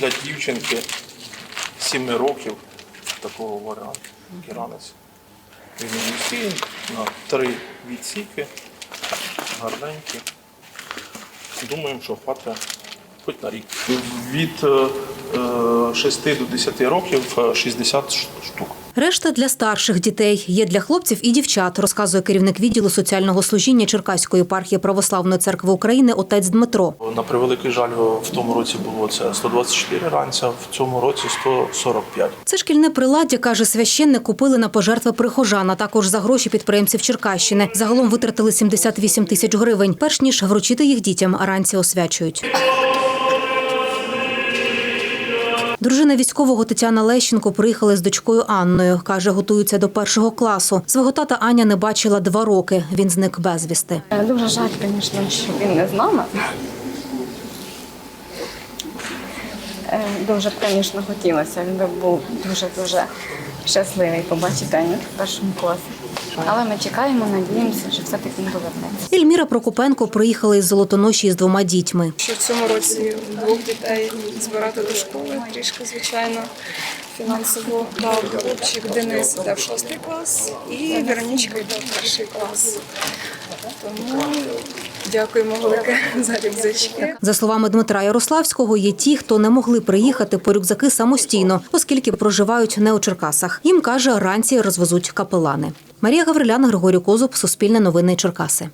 для дівчинки 7 років такого варіанту. Кіранець. Він усі на три відсіки, гарненькі. Думаємо, що хватить хоч на рік. Від е, 6 до 10 років е, 60 штук. Решта для старших дітей є для хлопців і дівчат, розказує керівник відділу соціального служіння Черкаської єпархії Православної церкви України отець Дмитро. На превеликий жаль, в тому році було це 124 ранця, в цьому році 145. Це шкільне приладдя, каже священник, купили на пожертви прихожан, а також за гроші підприємців Черкащини. Загалом витратили 78 тисяч гривень. Перш ніж вручити їх дітям, ранці освячують. Дружина військового Тетяна Лещенко приїхала з дочкою Анною. Каже, готуються до першого класу. Свого тата Аня не бачила два роки. Він зник безвісти. Е, Дуже жаль, звісно, що він не з нами. Е, Дуже звісно, хотілося. Він би був дуже-дуже щасливий побачити Аню в першому класі. Але ми чекаємо, надіємося, що все-таки він повернеться. Ельміра Прокопенко приїхала із Золотоноші з двома дітьми. що в цьому році двох дітей збирати до школи трішки, звичайно, фінансово дав хлопчик Денис йде в шостий клас і Веронічка йде в перший клас. Тому дякуємо велике за рюкзачки. За словами Дмитра Ярославського, є ті, хто не могли приїхати по рюкзаки самостійно, оскільки проживають не у Черкасах. Їм каже, ранці розвезуть капелани. Марія Гавриляна, Григорій Козуб, Суспільне новини Черкаси.